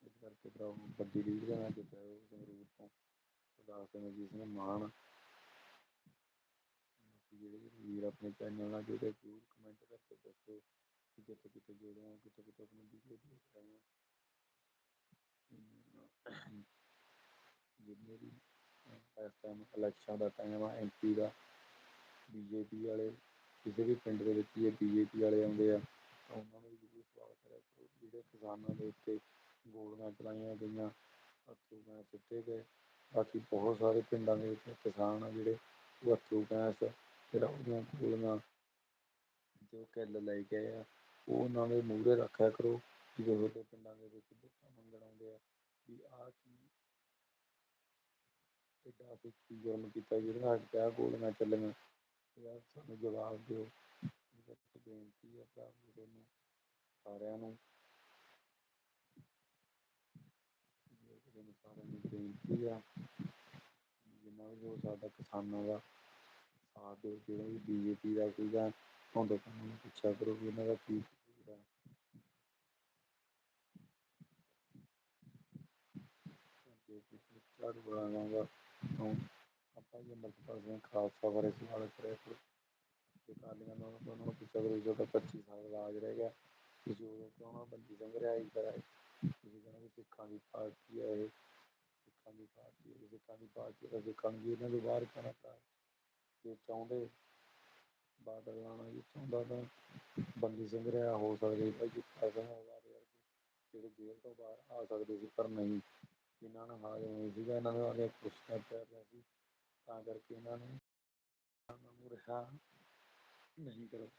ਇਸ ਕਰਕੇ ਭਰਾ ਵੱਡੀ ਲੀਡ ਦੇ ਨਾਲ ਜਿੱਤਿਆ ਉਹ ਤੋਂ ਸਰਦਾਰ ਸਿਮਰਜੀਤ ਸਿੰਘ ਮਾਨ ਜਿਹੜੇ ਵੀਰ ਆਪਣੇ ਚੈਨਲ ਨਾਲ ਜੁੜੇ, ਜ਼ਰੂਰ ਕਮੈਂਟ ਕਰਕੇ ਦੱਸੋ ਕਿ ਕਿੱਥੇ ਕਿੱਥੇ ਜੁੜੇ ਹੋ, ਕਿੱਥੇ ਕਿੱਥੇ ਆਪਣੀ ਵੀਡੀਓ ਦੇਖ ਰਹੇ ਹੋ। ਜਿੰਨੇ ਵੀ ਇਸ ਟਾਈਮ ਇਲੈਕਸ਼ਨ ਦਾ ਟਾਈਮ ਆ ਐਮਪੀ ਦਾ ਬੀਜੇਪੀ ਵਾਲੇ, ਕਿਸੇ ਵੀ ਪਿੰਡ ਦੇ ਵਿੱਚ ਜੇ ਬੀਜੇਪੀ ਵਾਲੇ ਆਉਂਦੇ ਆ, ਤਾਂ ਉਹਨਾਂ ਨੂੰ ਵੀ ਸਵਾਲ ਕਰਿਆ ਕਰੋ ਜਿਹੜੇ ਕਿਸਾਨਾਂ ਦੇ ਉੱਤੇ ਗੋਲੀਆਂ ਚਲਾਈਆਂ ਗਈਆਂ, ਹੱਥੋਂ ਗੈਸ ਸਿੱਟੇ ਗਏ, ਬਾਕੀ ਬਹੁਤ ਸਾਰੇ ਪਿੰਡਾਂ ਦੇ ਵਿੱਚ ਕਿਸਾਨ ਆ ਜਿਹੜੇ ਉਹ ਹੱਥੋਂ ਗੈਸ ਫਿਰ ਉਹਦੀਆਂ ਗੋਲੀਆਂ ਜੋ ਕਿੱਲ ਲੈ ਗਏ ਆ, ਉਹ ਉਹਨਾਂ ਦੇ ਮੂਹਰੇ ਰੱਖਿਆ ਕਰੋ ਕਿ ਜਦੋਂ ਤੁਹਾਡੇ ਪਿੰਡਾਂ ਦੇ ਵਿੱਚ ਵੋਟਾਂ ਮੰਗਣ ਆਉਂਦੇ ਆ, ਵੀ ਆਹ ਕੀ ਐਡਾ ਅਸੀਂ ਜੁਰਮ ਕੀਤਾ ਜਿਹਦੇ ਨਾਲ ਕਿਆ ਗੋਲੀਆਂ ਚੱਲੀਆਂ। ਯਾਰ ਸਾਨੂੰ ਜਵਾਬ ਦਿਓ। ਇਹ ਕਰਕੇ ਬੇਨਤੀ ਆ ਭਰਾ ਸਾਰਿਆਂ ਨੂੰ। ਸਾਰਿਆਂ ਨੂੰ ਬੇਨਤੀ ਆ। ਜਿੰਨਾ ਵੀ ਹੋ ਸਕਦਾ ਕਿਸਾਨਾਂ ਦਾ ਸਾਥ ਦਿਓ, ਜਿਹੜਾ ਵੀ ਬੀਜੇਪੀ ਦਾ ਸੀਗਾ ਹੁੰਦੇ ਤਾਂ ਉਹਨੂੰ ਪੁੱਛਿਆ ਕਰੋ ਵੀ ਇਹਨਾਂ ਦਾ ਕੀ ਝਾੜੂ ਵਾਲਿਆਂ ਦਾ ਤੋਂ ਆਪਾਂ ਜੀ ਅੰਮ੍ਰਿਤਪਾਲ ਸਿੰਘ ਖਾਲਸਾ ਬਾਰੇ ਸਵਾਲ ਕਰਿਆ ਕਰੋ ਤੇ ਅਕਾਲੀਆਂ ਨੂੰ ਉਹਨਾਂ ਨੂੰ ਪੁੱਛਿਆ ਕਰੋ ਜਦੋਂ 25 ਸਾਲ ਦਾ ਰਾਜ ਰਹਿ ਗਿਆ, ਤੁਸੀਂ ਉਦੋਂ ਕਿਉਂ ਬੰਦੀ ਸਿੰਘ ਰਿਹਾਈ ਕਰਾਏ? ਤੁਸੀਂ ਕਹਿੰਦੇ ਵੀ ਸਿੱਖਾਂ ਦੀ ਪਾਰਟੀ ਹੈ ਇਹ। ਸਿੱਖਾਂ ਦੀ ਪਾਰਟੀ ਹੈ ਸਿੱਖਾਂ ਦੀ ਪਾਰਟੀ ਹੈ ਸਿੱਖਾਂ ਨੂੰ ਇਹਨਾਂ ਦੇ ਬਾਹਰ ਕਿਉਂ ਨਾ ਜੇ ਚਾਹੁੰਦੇ ਬਾਦਲ ਲਾਣਾ ਜੀ ਚਾਹੁੰਦਾ ਤਾਂ ਬੰਦੀ ਸਿੰਘ ਰਿਹਾ ਹੋ ਸਕਦੇ ਭਾਈ ਜੀ, ਪੈਸਾ ਹੋਗਾ ਯਾਰ, ਜਿਹੜੇ ਜੇਲ੍ਹ ਤੋਂ ਬਾਹਰ ਆ ਸਕਦੇ ਸੀ, ਪਰ ਨਹੀਂ ਇਹਨਾਂ ਨਾਲ ਹਾਜ਼ਰ ਨਹੀਂ ਸੀਗਾ, ਇਹਨਾਂ ਦੇ ਵਾਲੇ ਕੁਰਸੀਆਂ ਪੈ ਰਿਹਾ ਸੀ। ਤਾਂ ਕਰਕੇ ਇਹਨਾਂ ਨੇ ਇਹਨਾਂ ਨੂੰ ਰਿਹਾ ਨਹੀਂ ਕਰੋ।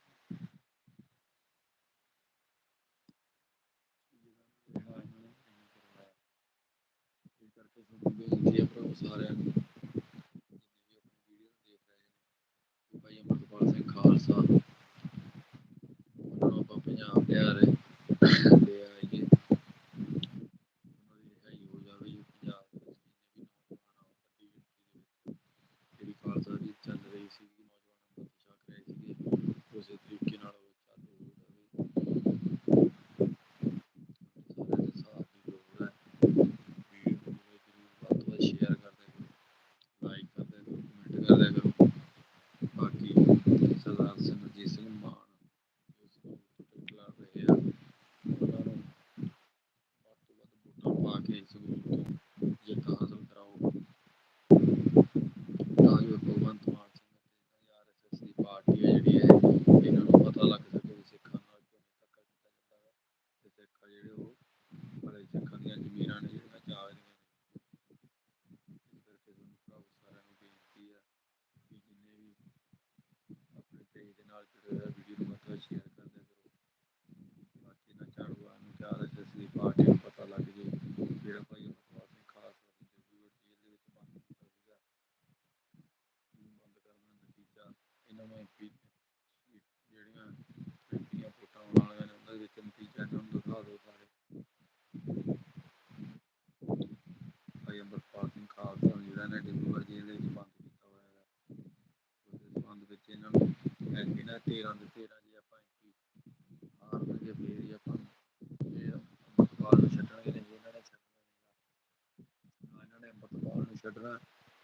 ਕਰਕੇ ਤੁਹਾਨੂੰ ਬੇਨਤੀ ਹੈ ਭਰਾ ਸਾਰਿਆਂ ਨੂੰ ਜਿੰਨੇ ਵੀ ਆਪਣੀ ਵੀਡੀਓ ਦੇਖ ਰਹੇ ਨੇ ਭਾਈ ਅਮਰਪਾਲ ਸਿੰਘ ਖਾਲਸਾ, ਉਹਨਾਂ ਨੂੰ ਆਪਾਂ ਪੰਜਾਬ ਦੇ ਆ ਰਹੇ ਤੇ ਆਈਏ ਉਹਨਾਂ ਦੀ ਰਿਹਾਈ ਹੋ ਜਾਵੇ ਜੀ ਪੰਜਾਬ ਦੇ ਵਿੱਚ ਜਿੰਨੇ ਵੀ ਨੌਜਵਾਨ ਆ ਵੱਡੀ ਗਿਣਤੀ ਦੇ ਵਿੱਚ ਜਿਹੜੀ ਖਾਲਸਾ ਦੀ ਚੱਲ ਰਹੀ ਸੀ ਨੌਜਵਾਨ ਅੰਮ੍ਰਿਤ ਛਕ ਰਹੇ ਸੀਗੇ ਉਸੇ ਤਰੀਕੇ ਨਾਲ ਉਹ ਚਾਲੂ ਹੋ ਜਾਵੇ ਸਾਰਿਆਂ ਦੇ ਸਾਥ ਦੀ ਲੋੜ ਹੈ ਵੀਡੀਓ ਨੂੰ ਜ਼ਰੂਰ ਵੱਧ ਤੋਂ ਵੱਧ ਸ਼ੇਅਰ ਕਰਦੇ ਕਰੋ ਲਾਈਕ ਕਰਦੇ ਕਰੋ ਕਮੈਂਟ ਕਰਦੇ ਕਰੋ ਬਾਕੀ ਸਰਦਾਰ ਸਿਮਰਜੀਤ ਸਿੰਘ ਮਾਨ ਜੋ ਸੰਗਰੂਰ ਤੋਂ ਖਿਲਾਰ ਰਹੇ ਆ ਉਹਨਾਂ ਨੂੰ ਵੱਧ ਤੋਂ ਵੱਧ ਵੋਟਾਂ ਪਾ ਕੇ ਸੰਗਰੂਰ ਤੋਂ ਜਿੱਤ ਹਾਸਲ ਕਰਾਓ ਤਾਂ ਜੋ ਭਗਵੰਤ ਮਾਨ ਸਿੰਘ ਅਤੇ ਆਰਐਸਐਸ ਦੀ ਪਾਰਟੀ ਹੈ ਜਿਹੜੀ ਹੈ ਇਹਨਾਂ ਨੂੰ ਪਤਾ ਲੱਗ ਸਕੇ ਵੀ ਸਿੱਖਾਂ ਨਾਲ ਕਿਉਂ ਧੱਕਾ ਕੀਤਾ ਜਾਂਦਾ ਹੈ ਤੇ ਸਿੱਖ ਆ ਜਿਹੜੇ ਉਹ ਬੜੇ ਸਿੱਖਾਂ ਦੀਆਂ ਜ਼ਮੀਰਾਂ ਨੇ ਜਿਹੜੀਆਂ ਜਾਗਦੀਆਂ ਨੇ ਇਸ ਕਰਕੇ ਤੁਹਾਨੂੰ ਭਰਾਵੋ ਸਾਰਿਆਂ ਨੂੰ ਬੇਨਤੀ ਹੈ ਕਿ ਜਿੰਨੇ ਵੀ ਆਪਣੇ ਪੇਜ ਦੇ ਨਾਲ ਜੁੜੇ ਹੋਏ ਵੀਡੀਓ ਨੂੰ ਵੱਧ ਤੋਂ ਵੱਧ ਸ਼ੇਅਰ ਕਰਦੇ ਕਰੋ ਬਾਕੀ ਨਾ ਝਾੜੂਆਂ ਨੂੰ ਕਿ ਆਰਐਸਐਸ ਦੀ ਪਾਰਟੀ ਨੂੰ ਪਤਾ ਲੱਗ ਜੇ ਜਿਹੜਾ ਭਾਈ ਅਮਰਪਾਲ ਸਿੰਘ ਖਾਲਸਾ ਦੀ ਡਿਬਰੂਗੜ੍ਹ ਜੇਲ੍ਹ ਦੇ ਵਿੱਚ ਬੰਦ ਕੀਤਾ ਸੀਗਾ ਇਹਨੂੰ ਬੰਦ ਕਰਨ ਦਾ ਨਤੀਜਾ ਇਹਨਾਂ ਨੂੰ ਐਮਪੀ ਜਿਹੜੀਆਂ ਐਮਪੀਆਂ ਵੋਟਾਂ ਆਉਣ ਵਾਲੀਆਂ ਨੇ ਉਹਨਾਂ ਦੇ ਵਿੱਚ ਨਤੀਜਾ ਇਹਨਾਂ ਨੂੰ ਦਿਖਾ ਦਿਓ ਸਾਰੇ ਭਾਈ ਅੰਮ੍ਰਿਤਪਾਲ ਸਿੰਘ ਖਾਲਸਾ ਨੂੰ ਜਿਹੜਾ ਨੇ ਡਿਬਰੂਗੜ੍ਹ ਜੇਲ੍ਹ ਦੇ ਵਿੱਚ ਬੰਦ ਕੀਤਾ ਹੋਇਆ ਹੈਗਾ। ਉਸ ਸੰਬੰਧ ਵਿੱਚ ਇਹਨਾਂ ਨੂੰ ਐਮਪੀ 13 ਦੇ 13 ਜੇ ਆਪਾਂ ਐਮਪੀ ਹਾਰਨਗੇ ਫੇਰ ਹੀ ਆਪਾਂ ਨੂੰ ਇਹ ਅੰਮ੍ਰਿਤਪਾਲ ਨੂੰ ਛੱਡਣਗੇ ਨਹੀਂ, ਇਹਨਾਂ ਨੇ ਛੱਡਣਾ ਨਹੀਂ ਇਹਨਾਂ ਨੇ ਅੰਮ੍ਰਿਤਪਾਲ ਨੂੰ ਛੱਡਣਾ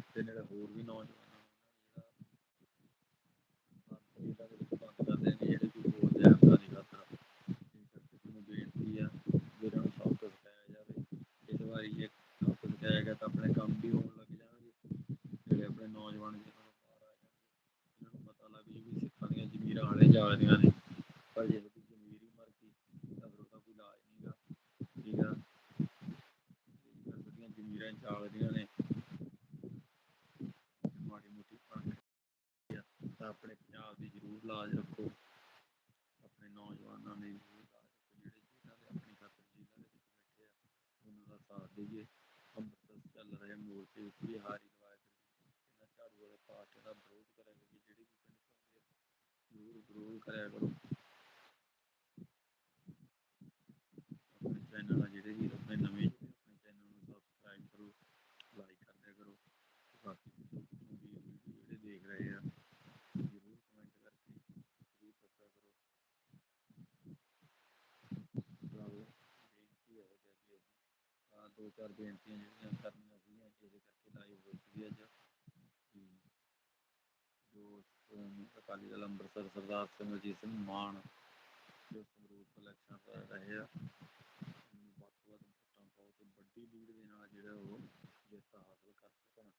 ਤੇ ਜਿਹੜੇ ਹੋਰ ਵੀ ਨੌਜਵਾਨ ਨੂੰ ਉਹਨਾਂ ਨੂੰ ਜਿਹੜਾ ਬੰਦ ਦੇ ਵਿੱਚ ਬੰਦ ਕਰਦੇ ਨੇ ਜਿਹੜੇ ਕੋਈ ਬੋਲਦੇ ਆ ਹੱਕਾਂ ਦੀ ਖਾਤਰ ਇਸ ਕਰਕੇ ਤੁਹਾਨੂੰ ਬੇਨਤੀ ਆ ਵੀ ਇਹਨਾਂ ਨੂੰ ਸਬਕ ਸਿਖਾਇਆ ਜਾਵੇ ਇਸ ਵਾਰੀ ਜੇ ਸਬਕ ਸਿਖਾਇਆ ਗਿਆ ਤਾਂ ਆਪਣੇ ਕੰਮ ਵੀ ਹੋਣ ਲੱਗ ਜਾਣਗੇ ਜਿਹੜੇ ਆਪਣੇ ਨੌਜਵਾਨ ਜਿਹਨਾਂ ਨੂੰ ਬਾਹਰ ਆ ਜਾਣਗੇ ਇਹਨਾਂ ਨੂੰ ਪਤਾ ਲੱਗ ਜੂ ਵੀ ਸਿੱਖਾਂ ਦੀਆਂ ਜ਼ਮੀਰਾਂ ਨੇ ਪਰ ਜੇ ਉਹਦੀ ਜ਼ਮੀਰ ਹੀ ਮਰ ਗਈ ਤਾਂ ਫਿਰ ਉਹਦਾ ਕੋਈ ਇਲਾਜ ਨਹੀਂਗਾ ਠੀਕ ਆ। ਜੇਕਰ ਜ਼ਮੀਰਾਂ ਜਾਗਦੀਆਂ ਨੇ। ਮਾੜੀ ਮੋਟੀ ਪੜ੍ਹ ਤਾਂ ਆਪਣੇ ਪੰਜਾਬ ਦੀ ਜ਼ਰੂਰ ਲਾਜ ਰੱਖੋ। ਆਪਣੇ ਨੌਜਵਾਨਾਂ ਦੀ ਜਿਹੜੇ ਜਿਨ੍ਹਾਂ ਦੇ ਆਪਣੀ ਖਾਤਰ ਜ਼ਿਲ੍ਹਾ ਦੇ ਵਿੱਚ ਬੈਠੇ ਆ, ਉਹਨਾਂ ਦਾ ਸਾਥ ਦੇਈਏ। ਅੰਮ੍ਰਿਤਸਰ ਚੱਲ ਰਹੇ ਮੋਰਚੇ ਵਿੱਚ ਹਾਰੀ ਰਵਾਇਤ ਇਹਨਾਂ ਝਾੜੂ ਵਾਲੇ ਪਾਰਟੀ ਦਾ ਵਿਰੋਧ ਕਰਿਆ ਜਿਹੜੀ ਵੀ ਆ ਜ਼ਰੂਰ ਕਰਿਆ ਕਰੋ। ਆਪਣੇ ਚੈਨਲ ਆ ਜਿਹੜੇ ਵੀ, ਆਪਣੇ ਨਵੇਂ, ਆਪਣੇ ਚੈਨਲ ਨੂੰ ਸਬਸਕ੍ਰਾਈਬ ਕਰੋ ਲਾਈਕ ਕਰਦੇ ਕਰੋ। ਬਾਕੀ ਜਿਹੜੇ ਦੇਖ ਰਹੇ ਆ, ਜ਼ਰੂਰ ਕਮੈਂਟ ਕਰਕੇ ਜ਼ਰੂਰ ਦੱਸਿਆ ਕਰੋ। ਭਰਾਵੋ ਬੇਨਤੀ ਹੈ ਕਿ ਅੱਗੇ ਦੋ ਚਾਰ ਬੇਨਤੀਆਂ ਜਿਹੜੀਆਂ ਕਰਨੀਆਂ ਸੀਗੀਆਂ, ਜਿਹਦੇ ਕਰਕੇ ਲਾਈਵ ਹੋਈ ਸੀ ਅੱਜ। ਸ਼੍ਰੋਮਣੀ ਅਕਾਲੀ ਦਲ ਅੰਮ੍ਰਿਤਸਰ, ਸਰਦਾਰ ਸਿਮਰਜੀਤ ਸਿੰਘ ਮਾਨ ਜੋ ਸੰਗਰੂਰ ਇਲੈਕਸ਼ਨ ਲੜ ਰਹੇ ਆ। ਵੱਧ ਵੋਟਾਂ ਪਾਓ ਵੱਡੀ ਲੀਡ ਦੇ ਨਾਲ ਜਿਹੜਾ ਉਹ ਜਿੱਤ ਹਾਸਲ ਕਰ ਸਕਣ।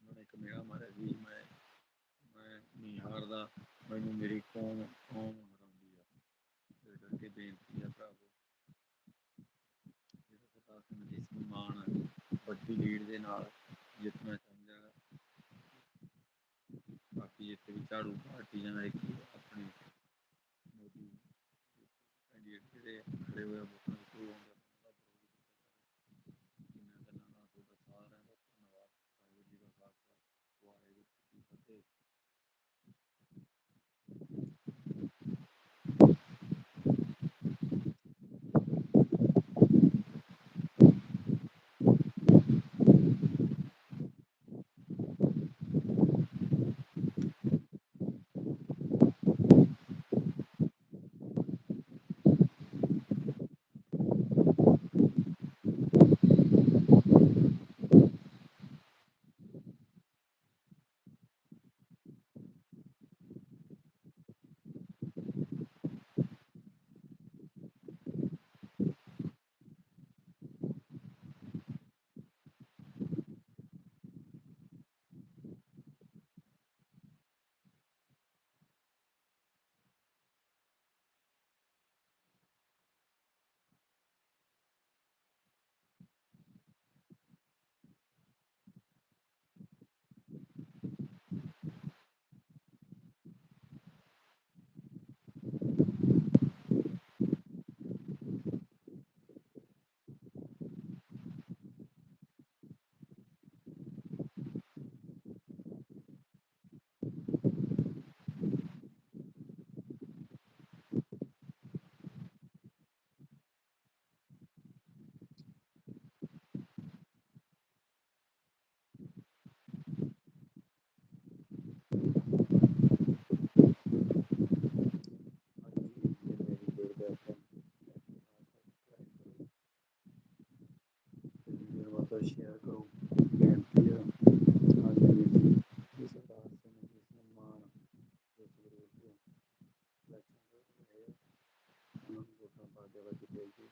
ਉਹਨਾਂ ਨੇ ਇੱਕ ਮੇਰਾ ਮਾਰਿਆ ਸੀ, ਮੈਂ ਮੈਂ ਨਹੀਂ ਹਾਰਦਾ ਮੈਨੂੰ ਮੇਰੀ ਕੌਮ ਕੌਮ ਹਰਾਉਂਦੀ ਆ। ਇਸ ਕਰਕੇ ਬੇਨਤੀ ਆ ਭਰਾਵੋ। ਜਿਹੜਾ ਸਰਦਾਰ ਸਿਮਰਜੀਤ ਸਿੰਘ ਮਾਨ ਵੱਡੀ ਲੀਡ ਦੇ ਨਾਲ ਜਿੱਤਣਾ ਚਾਹੁੰਦਾ ਹੈਗਾ ਬਾਕੀ ਜਿੱਥੇ ਵੀ ਝਾੜੂ ਪਾਰਟੀ ਜਾਂ ਇੱਕ ਆਪਣੀ ਮੋਦੀ ਕੈਂਡੀਡੇਟ ਜਿਹੜੇ ਖੜੇ ਹੋਏ ਆ ਵੋਟਾਂ ਦੇ ਸ਼ੇਅਰ ਕਰੋ ਬੇਨਤੀ ਹੈ ਅੱਜ ਦੇ ਜੀ ਸਰਦਾਰ ਸਿੰਘ ਜੀ ਸਨਮਾਨ ਦੇ ਵਿਰੋਧ ਇਲੈਕਸ਼ਨ ਹੋਏ ਉਹਨਾਂ ਨੂੰ ਵੋਟਾਂ ਪਾ ਕੇ ਵਜੇ ਜੀ